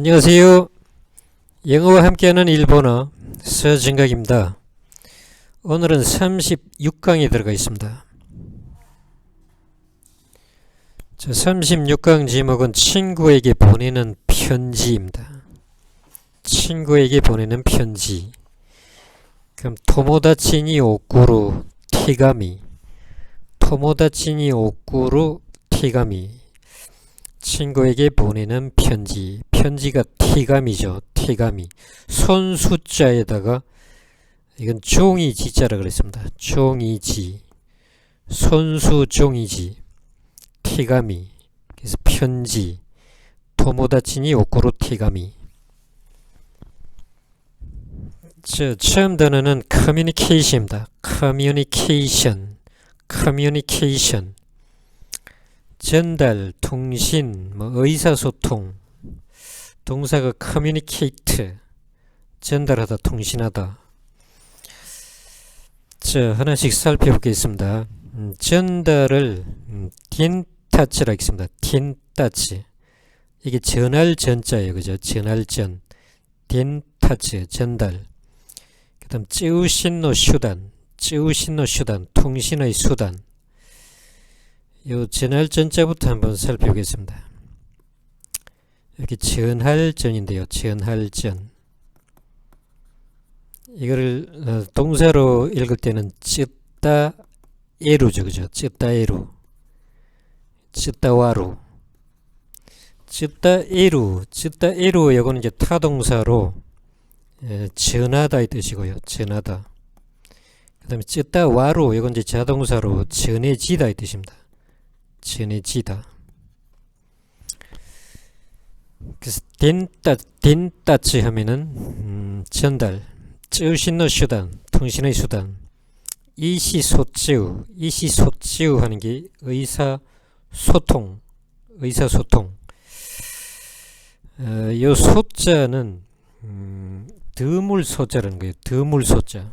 안녕하세요. 영어와 함께하는 일본어 서진각입니다. 오늘은 36강에 들어가 있습니다. 자, 36강 제목은 친구에게 보내는 편지입니다. 친구에게 보내는 편지. 그럼 토모다치니 오꾸루 티가미 토모다치니 오꾸루 티가미 친구에게 보내는 편지. 편지가 티감이죠. 티감이. 손수자에다가 이건 종이 지 자라 그랬습니다. 종이지. 손수 종이지. 티감이. 그래서 편지. 토모다치니 오코로 티감이. 저 처음 단어는 커뮤니케이션입니다. 커뮤니케이션. 커뮤니케이션. 전달, 통신, 뭐 의사소통, 동사가 communicate, 전달하다, 통신하다. 자, 하나씩 살펴보겠습니다. 음, 전달을 음, 딘타치라 했습니다. 딘타치. 이게 전할 전자예요. 그죠? 전할 전. 딘타치, 전달. 그 다음, 찌우신노 수단. 찌우신노 수단. 통신의 수단. 요 전할 전자부터 한번 살펴보겠습니다. 여기 전할전인데요. 전할전. 이거를 어, 동사로 읽을 때는 찌다 에루죠. 그죠? 찌다 에루. 찌다와루. 찌다 에루. 찌다 에루 이거는 이제 타동사로 에, 전하다 이 뜻이고요. 전하다. 그 다음에 찌다 와루 이건 이제 자동사로 전해지다 이 뜻입니다. 전해지다. 그래서 딘따 딘따치 하면은 음, 전달, 쯔신의 수단, 통신의 수단. 이시소치우, 이시소치우 하는 게 의사 소통, 의사 소통. 어, 요 소자는 음, 드물 소자라는 거예요. 드물 소자.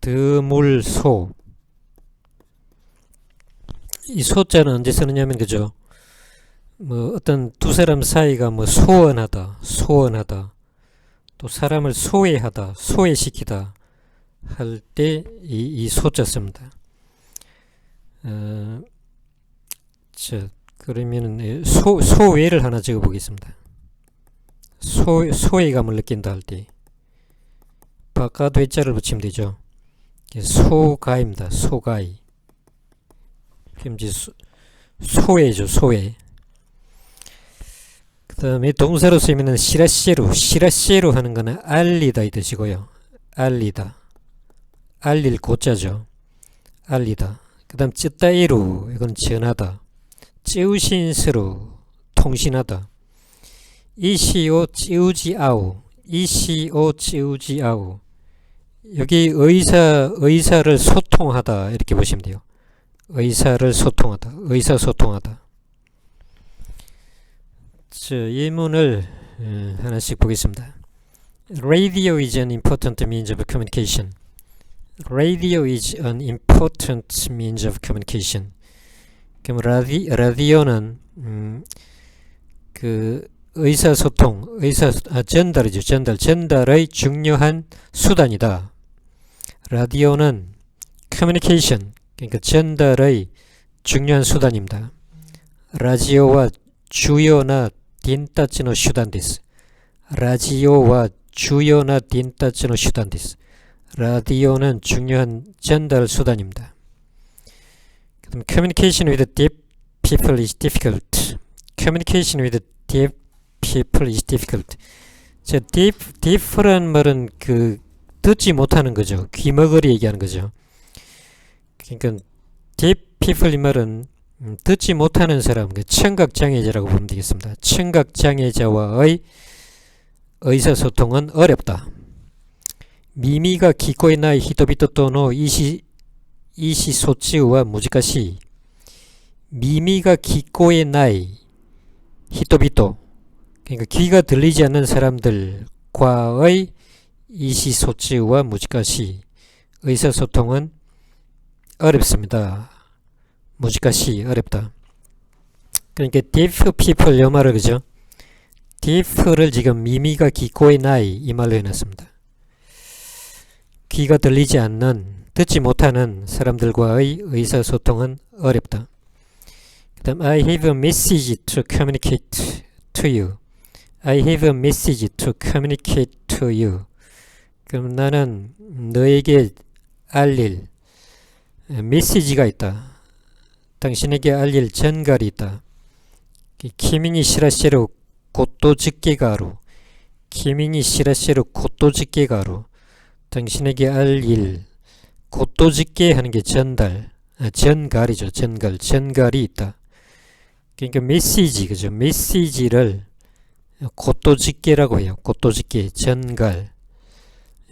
드물 소. 이 소자는 언제 쓰느냐면 그죠? 뭐 어떤 두 사람 사이가 뭐 소원하다, 소원하다, 또 사람을 소외하다, 소외시키다 할 때 이 이 소자 씁니다. 어, 자 그러면은 소 소외를 하나 적어 보겠습니다. 소 소외감을 느낀다 할 때 바깥 외자를 붙이면 되죠. 소가입니다. 소가이. 그럼 이제 소, 소외죠. 소외. 그 다음에 동사로 쓰이면 시라시루, 시라시루 하는 거는 알리다 이 뜻이고요. 알리다. 알릴 고자죠. 알리다. 그 다음 찌따이루, 이건 전하다. 찌우신스루, 통신하다. 이시오 찌우지아우, 이시오 찌우지아우. 여기 의사, 의사를 소통하다 이렇게 보시면 돼요. 의사를 소통하다, 의사 소통하다. 자, 예문을 어, 하나씩 보겠습니다. Radio is an important means of communication. Radio is an important means of communication. 그럼 라디, 라디오는 음, 그 의사소통, 의사 아, 전달이죠. 전달, 전달의 중요한 수단이다. 라디오는 communication, 그러니까 전달의 중요한 수단입니다. 라디오와 주요나 電達の手段です。ラジオは重要な伝達の手段です。 라디오는 중요한 전달 수단입니다. 그다음 communication with deaf people is difficult. communication with deaf people is difficult. 자, deaf, deaf란 말은 그 듣지 못하는 거죠. 귀머거리 얘기하는 거죠. 그러니까 deaf people 이 말은 음, 듣지 못하는 사람, 그 청각장애자라고 보면 되겠습니다. 청각장애자와의 의사소통은 어렵다. 미미가 기코에 나이 히토비토 또노 이시 이시 소치우와 무지가시 미미가 기코에 나이 히토비토 그러니까 귀가 들리지 않는 사람들과의 이시 소치우와 무지가시 의사소통은 어렵습니다. 무지가시 어렵다. 그러니까 deaf people 요 말을 그죠? deaf를 지금 미미가 기고의 나이 이 말로 해놨습니다. 귀가 들리지 않는 듣지 못하는 사람들과의 의사소통은 어렵다. 그 다음 I have a message to communicate to you. I have a message to communicate to you. 그럼 나는 너에게 알릴 메시지가 있다. 당신에게 알릴 전갈이 있다. 키미니 시라시로 곧도직계가로 키미니 시라시로 곧도직계가로 당신에게 알릴 곧도직계 하는 게 전달. 아, 전갈이죠. 전갈 전갈이 있다. 그러니까 메시지 그죠? 메시지를 곧도직계라고 해요. 곧도직계 전갈.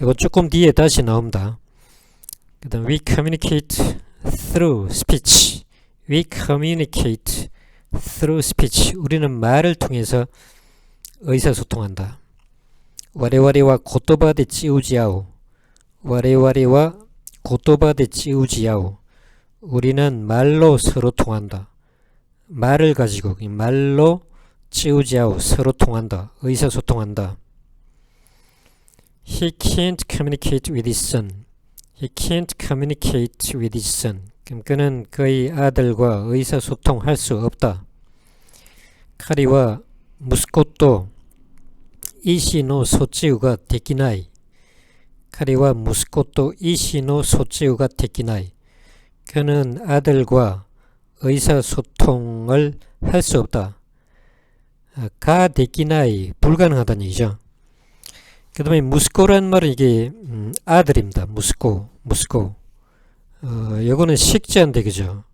이거 조금 뒤에 다시 나옵니다. 그 다음 we communicate through speech We communicate through speech. 우리는 말을 통해서 의사소통한다. 와레와레와 고토바데 찌우지아우. 와레와레와 고토바데 찌우지아우. 우리는 말로 서로 통한다. 말을 가지고 말로 찌우지아우 서로 통한다. 의사소통한다. He can't communicate with his son. He can't communicate with his son. 그럼 그는 그의 아들과 의사소통할 수 없다. 카리와 무스코또 이시노 소치우가 되기나이. 카리와 무스코또 이시노 소치우가 되기나이. 그는 아들과 의사소통을 할 수 없다. 아, 가 되기나이 불가능하다는 얘기죠. 그 다음에 무스코란 말은 이게 음, 아들입니다. 무스코, 무스코. 어, 요거는 식자인데 그죠?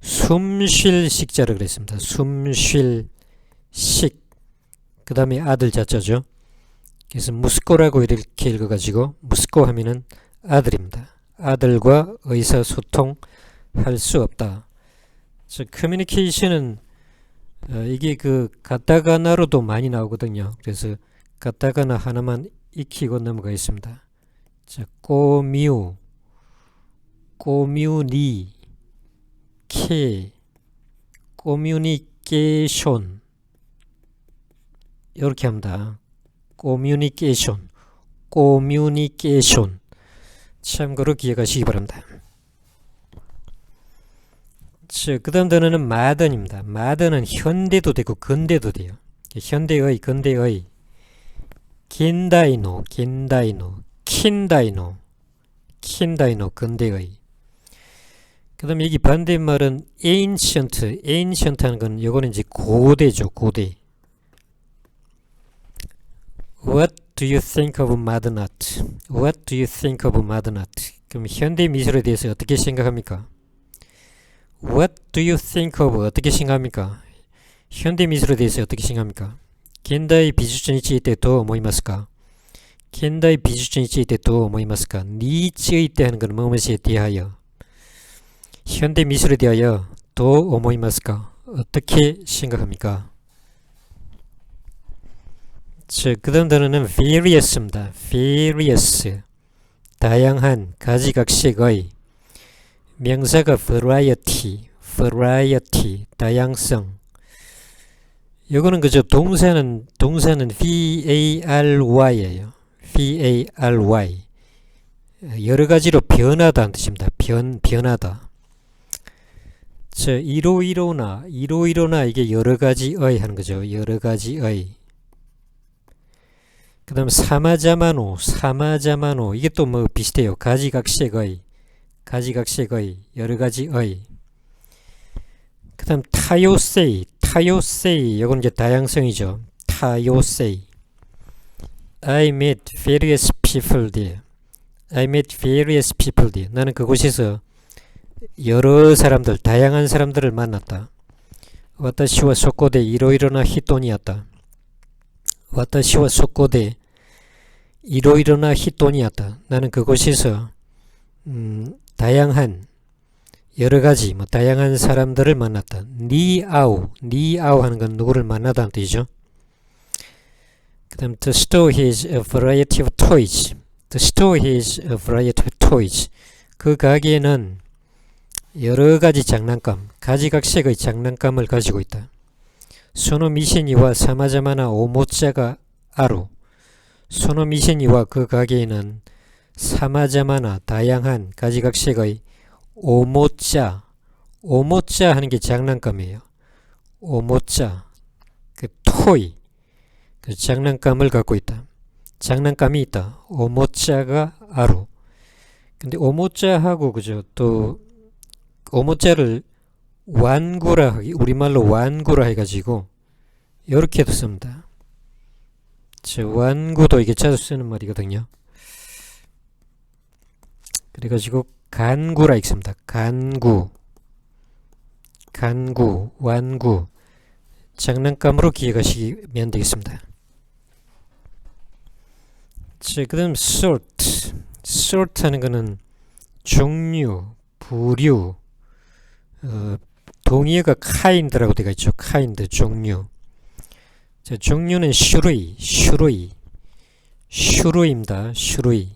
숨쉴 식자를 그랬습니다. 숨쉴 식. 그 다음에 아들 자자죠. 그래서 무스코라고 이렇게 읽어가지고 무스코 하면은 아들입니다. 아들과 의사소통 할 수 없다. 저 커뮤니케이션은 어, 이게 그 가타가나로도 많이 나오거든요. 그래서 가타가나 하나만 익히고 넘어가겠습니다. 자, 꼬미우, 꼬뮤니케이션 이렇게 합니다. 꼬뮤니케이션 참고로 기억하시기 바랍니다. 자, 그 다음 단어는 마던입니다. 마던은 현대도 되고 근대도 돼요. 현대의, 근대의 긴다이노, 긴다이노, 킨다이노, 킨다이노, 근대의 그 다음에 여기 반대말은 ancient, ancient 하는 건 요거는 이제 고대죠, 고대. What do you think of modern art? What do you think of modern art? 그럼 현대 미술에 대해서 어떻게 생각합니까? What do you think of? 어떻게 생각합니까? 현대 미술에 대해서 어떻게 생각합니까? 현대 미술전이치에 때도 모이마스까? 현대 미술전이치에 때도 모이마스까? 니치의 때 하는 건 무엇에 대하여? 현대 미술에 대하여 도 오모이마스가 어떻게 생각합니까? 자, 그다음 단어는 various입니다. various 다양한 가지각색의 명사가 variety, variety 다양성 이거는 그저 동사는 동사는 VARY예요. VARY 여러 가지로 변하다는 뜻입니다. 변 변하다. 자, 이로이로나 이로이로나 이게 여러 가지의 하는 거죠. 여러 가지의 그 다음 사마자마노 사마자마노. 이게 또 뭐 비슷해요. 가지각색의 가지각색의 여러 가지의 그 다음 타요세이 타요세이. 이건 이제 다양성이죠. 타요세이. I met various people there. I met various people there. 나는 그곳에서 여러 사람들, 다양한 사람들을 만났다. 와타시와 소코데 이로이로나 히토니였다. 와타시와 소코데 이로이로나 히토니였다. 나는 그곳에서 음, 다양한 여러 가지 뭐 다양한 사람들을 만났다. 니아우, 니아우 하는 건 누구를 만나다는 뜻이죠. 그다음 to store his variety of toys. to store his variety of toys. 그 가게는 여러 가지 장난감, 가지각색의 장난감을 가지고 있다. 소노미시니와 사마자마나 오모짜가 아루 소노미시니와 그 가게에는 사마자마나 다양한 가지각색의 오모짜 오모짜 하는 게 장난감이에요. 오모짜 그 토이 그 장난감을 갖고 있다. 장난감이 있다. 오모짜가 아루 근데 오모짜하고 그죠 또 오모짜를 완구라 우리말로 완구라 해가지고 이렇게도 씁니다. 저 완구도 이게 자주 쓰는 말이거든요. 그래가지고 간구라 읽습니다. 간구, 간구, 완구 장난감으로 기억하시면 되겠습니다. 자, 그 다음 sort, sort 하는 거는 종류, 부류, 어, 동의어가 kind라고 되어 있죠. kind 종류. 자, 종류는 슈루이, 슈루이, 슈루입니다. 슈루이.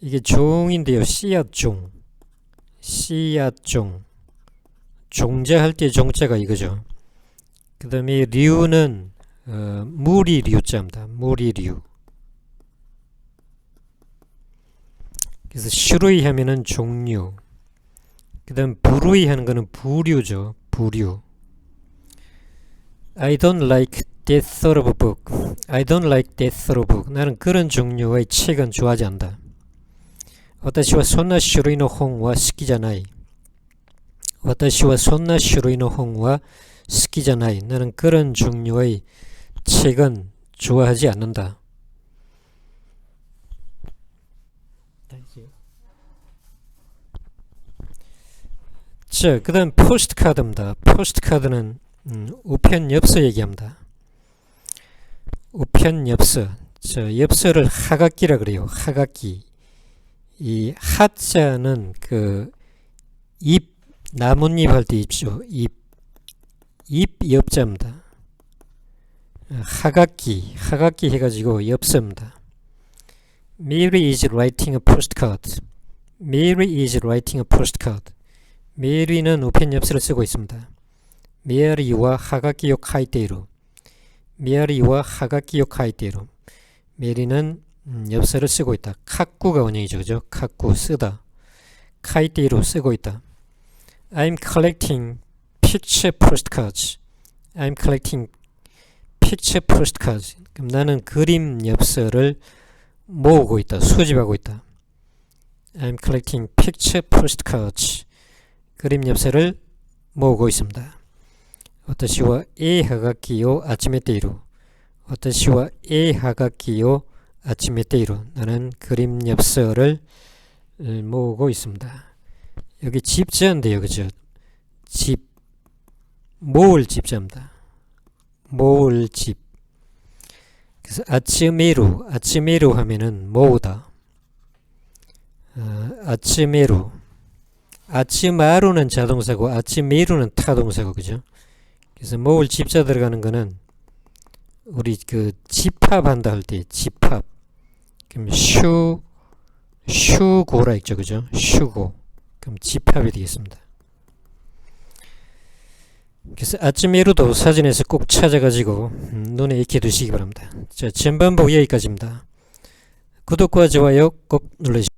이게 종인데요. 씨앗 종, 씨앗 종. 종자할 때 종자가 이거죠. 그 다음에 류는 어, 무리류자입니다. 무리류. 그래서 슈루이 하면은 종류. 그 다음 부루이 하는 거는 부류죠. 부류. I don't like that sort of book. I don't like that sort of book. 나는 그런 종류의 책은 좋아하지 않다. 私はそんな種類の本は好きじゃない。私はそんな種類の本は好きじゃない. 나는 그런 종류의 책은 좋아하지 않는다. 자, 그 다음 포스트카드입니다. 포스트카드는 음, 우편 엽서 얘기합니다. 우편 엽서. 저 엽서를 하각기라 그래요. 하각기. 이 하자는 그 잎 나뭇잎 할때 입죠. 잎. 잎 엽자입니다. 하각기, 하각기 해가지고 엽서입니다. Mary is writing a postcard. Mary is writing a postcard. 메리는 우편 엽서를 쓰고 있습니다. 메리와 하가키요 카이테이루 메리와 하가키요 카이테이루 메리는 음, 엽서를 쓰고 있다. 카쿠가 원형이죠. 그죠? 카쿠 쓰다. 카이테이루 쓰고 있다. I'm collecting picture postcards. I'm collecting picture postcards. 그럼 나는 그림 엽서를 모으고 있다. 수집하고 있다. I'm collecting picture postcards. 그림 엽서를 모으고 있습니다. 私は絵はがきを集めている.私は絵はがきを集めている. 나는 그림 엽서를 모으고 있습니다. 여기 집자인데요. 그죠? 집 모을 집자입니다. 모을 집. 그래서 아츠메루, 아츠메루 하면은 모으다. 어, 아츠메루. 아치마루는 자동사고 아치미루는 타동사고 그죠? 그래서 모을 집자 들어가는 거는 우리 그 집합한다 할 때 집합 그럼 슈 슈고라 있죠 그죠? 슈고 그럼 집합이 되겠습니다. 그래서 아치미루도 사진에서 꼭 찾아가지고 음, 눈에 익혀 두시기 바랍니다. 자 전반부 여기까지입니다. 구독과 좋아요 꼭 눌러주십시오.